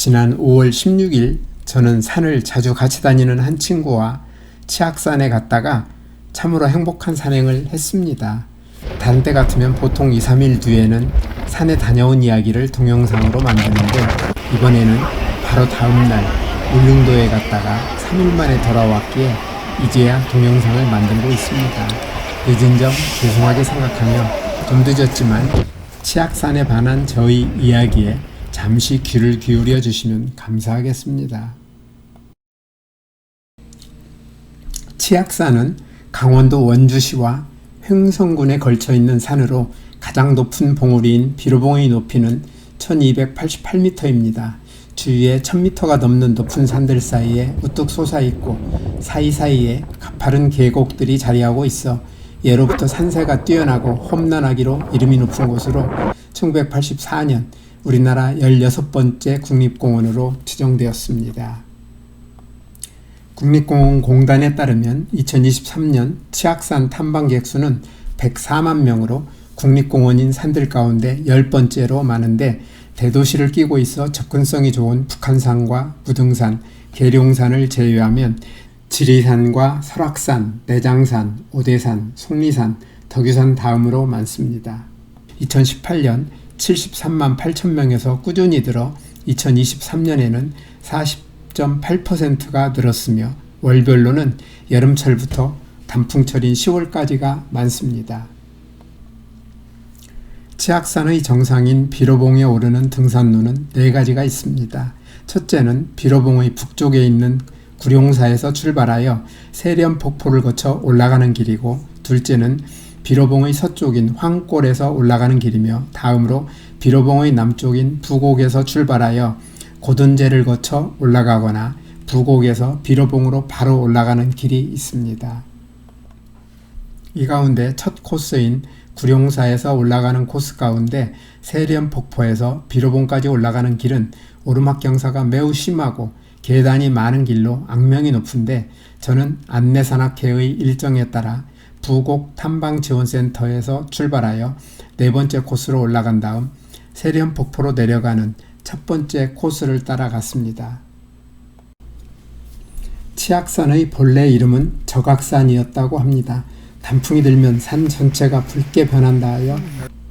지난 5월 16일 저는 산을 자주 같이 다니는 한 친구와 치악산에 갔다가 참으로 행복한 산행을 했습니다. 다른 때 같으면 보통 2, 3일 뒤에는 산에 다녀온 이야기를 동영상으로 만드는데 이번에는 바로 다음날 울릉도에 갔다가 3일 만에 돌아왔기에 이제야 동영상을 만들고 있습니다. 늦은 점 죄송하게 생각하며 좀 늦었지만 치악산에 관한 저희 이야기에 잠시 귀를 기울여 주시면 감사하겠습니다. 치악산은 강원도 원주시와 횡성군에 걸쳐 있는 산으로 가장 높은 봉우리인 비로봉의 높이는 1288m입니다. 주위에 1000m가 넘는 높은 산들 사이에 우뚝 솟아 있고 사이사이에 가파른 계곡들이 자리하고 있어 예로부터 산세가 뛰어나고 험난하기로 이름이 높은 곳으로 1984년 우리나라 16번째 국립공원으로 지정되었습니다. 국립공원공단에 따르면 2023년 치악산 탐방객 수는 104만 명으로 국립공원인 산들 가운데 10번째로 많은데 대도시를 끼고 있어 접근성이 좋은 북한산과 무등산, 계룡산을 제외하면 지리산과 설악산, 내장산, 오대산, 속리산, 덕유산 다음으로 많습니다. 2018년 73만 8천 명에서 꾸준히 들어 2023년에는 40.8%가 늘었으며 월별로는 여름철부터 단풍철인 10월까지가 많습니다. 치악산의 정상인 비로봉에 오르는 등산로는 네 가지가 있습니다. 첫째는 비로봉의 북쪽에 있는 구룡사에서 출발하여 세련 폭포를 거쳐 올라가는 길이고 둘째는 비로봉의 서쪽인 황골에서 올라가는 길이며 다음으로 비로봉의 남쪽인 부곡에서 출발하여 고든제를 거쳐 올라가거나 부곡에서 비로봉으로 바로 올라가는 길이 있습니다. 이 가운데 첫 코스인 구룡사에서 올라가는 코스 가운데 세련 폭포에서 비로봉까지 올라가는 길은 오르막 경사가 매우 심하고 계단이 많은 길로 악명이 높은데 저는 안내산악회의 일정에 따라 부곡 탐방지원센터에서 출발하여 네 번째 코스로 올라간 다음 세련 폭포로 내려가는 첫 번째 코스를 따라갔습니다. 치악산의 본래 이름은 적악산이었다고 합니다. 단풍이 들면 산 전체가 붉게 변한다 하여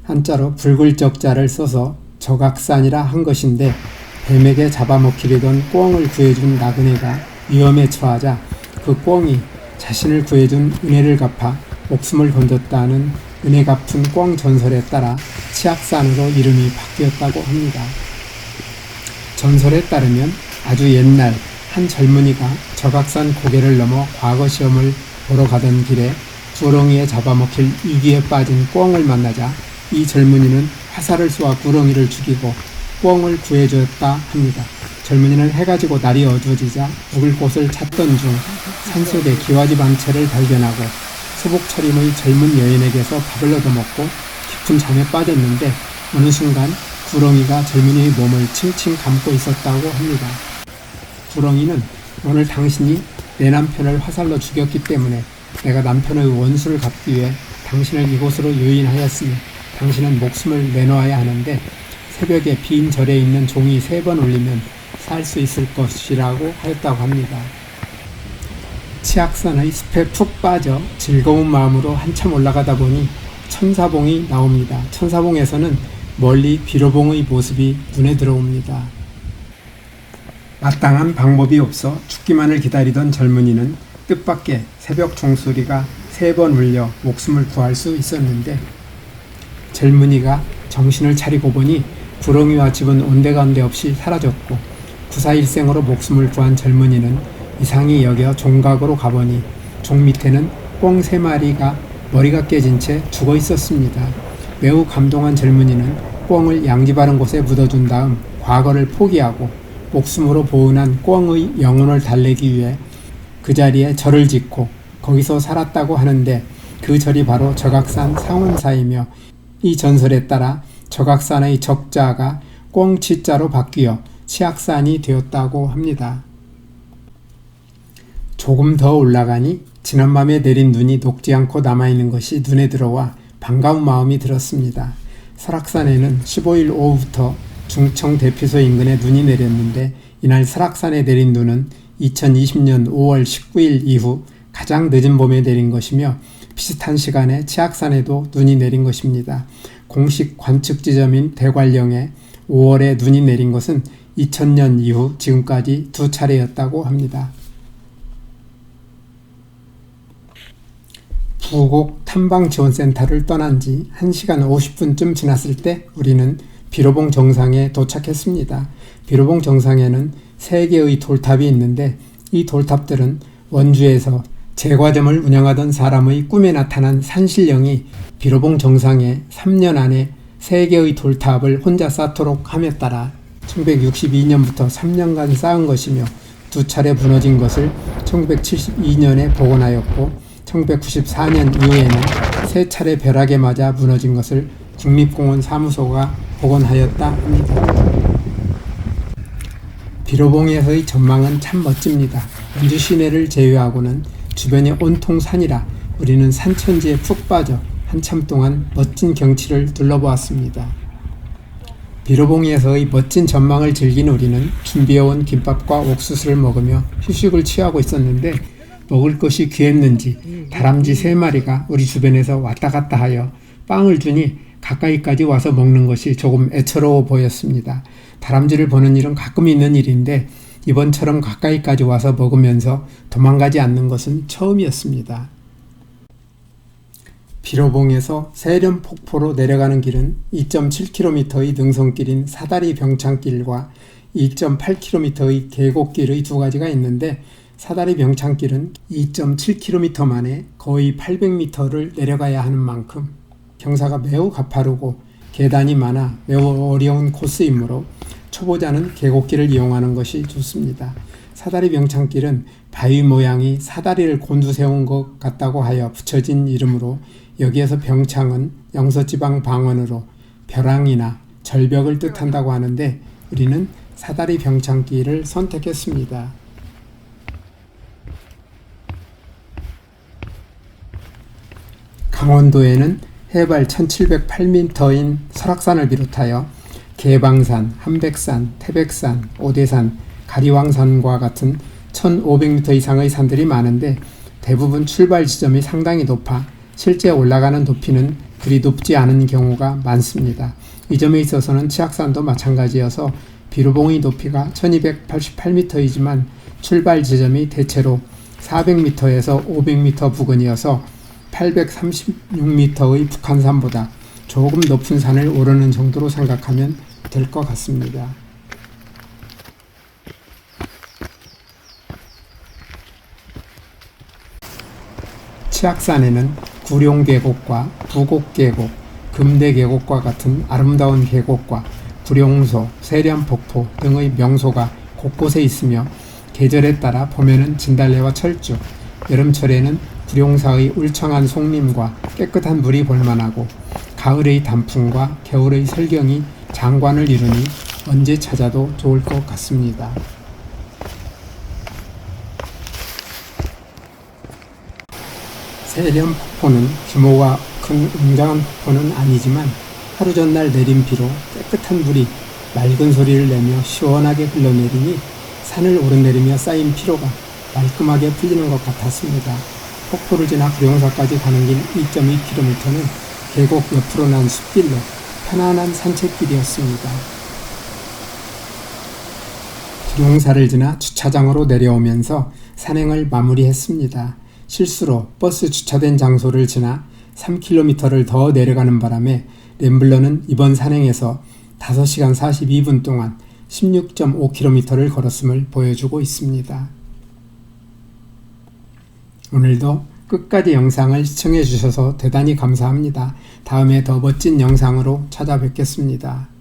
한자로 붉을 적자를 써서 적악산이라 한 것인데 뱀에게 잡아먹히려던 꿩을 구해준 나그네가 위험에 처하자 그 꿩이 자신을 구해준 은혜를 갚아 목숨을 건졌다는 은혜 갚은 꿩 전설에 따라 치악산으로 이름이 바뀌었다고 합니다. 전설에 따르면 아주 옛날 한 젊은이가 적악산 고개를 넘어 과거 시험을 보러 가던 길에 구렁이에 잡아먹힐 위기에 빠진 꿩을 만나자 이 젊은이는 화살을 쏘아 구렁이를 죽이고 꿩을 구해주었다 합니다. 젊은이는 해가 지고 날이 어두워지자 묵을 곳을 찾던 중 산속에 기와집 반채를 발견하고 소복 차림의 젊은 여인에게서 밥을 얻어먹고 깊은 잠에 빠졌는데 어느 순간 구렁이가 젊은이의 몸을 칭칭 감고 있었다고 합니다. 구렁이는 오늘 당신이 내 남편을 화살로 죽였기 때문에 내가 남편의 원수를 갚기 위해 당신을 이곳으로 유인하였으니 당신은 목숨을 내놓아야 하는데 새벽에 빈 절에 있는 종이 세 번 울리면 살 수 있을 것이라고 하였다고 합니다. 치악산의 숲에 푹 빠져 즐거운 마음으로 한참 올라가다 보니 천사봉이 나옵니다. 천사봉에서는 멀리 비로봉의 모습이 눈에 들어옵니다. 마땅한 방법이 없어 죽기만을 기다리던 젊은이는 뜻밖의 새벽 종소리가 세 번 울려 목숨을 구할 수 있었는데 젊은이가 정신을 차리고 보니 구렁이와 집은 온데간데 없이 사라졌고 구사일생으로 목숨을 구한 젊은이는 이상히 여겨 종각으로 가보니 종 밑에는 꿩 세 마리가 머리가 깨진 채 죽어 있었습니다. 매우 감동한 젊은이는 꿩을 양지 바른 곳에 묻어둔 다음 과거를 포기하고 목숨으로 보은한 꿩의 영혼을 달래기 위해 그 자리에 절을 짓고 거기서 살았다고 하는데 그 절이 바로 적악산 상원사이며 이 전설에 따라 적악산의 적자가 꽁치자로 바뀌어 치악산이 되었다고 합니다. 조금 더 올라가니 지난밤에 내린 눈이 녹지 않고 남아있는 것이 눈에 들어와 반가운 마음이 들었습니다. 설악산에는 15일 오후부터 중청 대피소 인근에 눈이 내렸는데 이날 설악산에 내린 눈은 2020년 5월 19일 이후 가장 늦은 봄에 내린 것이며 비슷한 시간에 치악산에도 눈이 내린 것입니다. 공식 관측 지점인 대관령에 5월에 눈이 내린 것은 2000년 이후 지금까지 두 차례였다고 합니다. 부곡 탐방지원센터를 떠난 지 1시간 50분쯤 지났을 때 우리는 비로봉 정상에 도착했습니다. 비로봉 정상에는 3개의 돌탑이 있는데 이 돌탑들은 원주에서 제과점을 운영하던 사람의 꿈에 나타난 산신령이 비로봉 정상에 3년 안에 3개의 돌탑을 혼자 쌓도록 함에 따라 1962년부터 3년간 쌓은 것이며 두 차례 무너진 것을 1972년에 복원하였고 1994년 이후에는 세 차례 벼락에 맞아 무너진 것을 국립공원 사무소가 복원하였다 합니다. 비로봉에서의 전망은 참 멋집니다. 원주 시내를 제외하고는 주변이 온통 산이라 우리는 산천지에 푹 빠져 한참 동안 멋진 경치를 둘러보았습니다. 비로봉에서의 멋진 전망을 즐긴 우리는 준비해온 김밥과 옥수수를 먹으며 휴식을 취하고 있었는데 먹을 것이 귀했는지 다람쥐 세 마리가 우리 주변에서 왔다 갔다 하여 빵을 주니 가까이까지 와서 먹는 것이 조금 애처로워 보였습니다. 다람쥐를 보는 일은 가끔 있는 일인데 이번처럼 가까이까지 와서 먹으면서 도망가지 않는 것은 처음이었습니다. 비로봉에서 세련 폭포로 내려가는 길은 2.7km의 능선길인 사다리 병창길과 2.8km의 계곡길의 두 가지가 있는데 사다리 병창길은 2.7km 만에 거의 800m를 내려가야 하는 만큼 경사가 매우 가파르고 계단이 많아 매우 어려운 코스이므로 초보자는 계곡길을 이용하는 것이 좋습니다. 사다리 병창길은 바위 모양이 사다리를 곤두세운 것 같다고 하여 붙여진 이름으로 여기에서 병창은 영서지방 방언으로 벼랑이나 절벽을 뜻한다고 하는데 우리는 사다리 병창길을 선택했습니다. 강원도에는 해발 1708m인 설악산을 비롯하여 개방산, 한백산, 태백산, 오대산, 가리왕산과 같은 1500m 이상의 산들이 많은데 대부분 출발 지점이 상당히 높아 실제 올라가는 높이는 그리 높지 않은 경우가 많습니다. 이 점에 있어서는 치악산도 마찬가지여서 비로봉의 높이가 1288m이지만 출발 지점이 대체로 400m에서 500m 부근이어서 836m의 북한산보다 조금 높은 산을 오르는 정도로 생각하면 될 것 같습니다. 치악산에는 구룡계곡과 부곡계곡, 금대계곡과 같은 아름다운 계곡과 구룡소, 세련폭포 등의 명소가 곳곳에 있으며 계절에 따라 봄에는 진달래와 철쭉, 여름철에는 구룡사의 울창한 송림과 깨끗한 물이 볼만하고 가을의 단풍과 겨울의 설경이 장관을 이루니 언제 찾아도 좋을 것 같습니다. 세련 폭포는 규모가 큰 웅장한 폭포는 아니지만 하루 전날 내린 비로 깨끗한 물이 맑은 소리를 내며 시원하게 흘러내리니 산을 오르내리며 쌓인 피로가 말끔하게 풀리는 것 같았습니다. 폭포를 지나 구룡사까지 가는 길 2.2km는 계곡 옆으로 난 숲길로 편안한 산책길이었습니다. 구룡사를 지나 주차장으로 내려오면서 산행을 마무리했습니다. 실수로 버스 주차된 장소를 지나 3km를 더 내려가는 바람에 램블러는 이번 산행에서 5시간 42분 동안 16.5km를 걸었음을 보여주고 있습니다. 오늘도 끝까지 영상을 시청해 주셔서 대단히 감사합니다. 다음에 더 멋진 영상으로 찾아뵙겠습니다.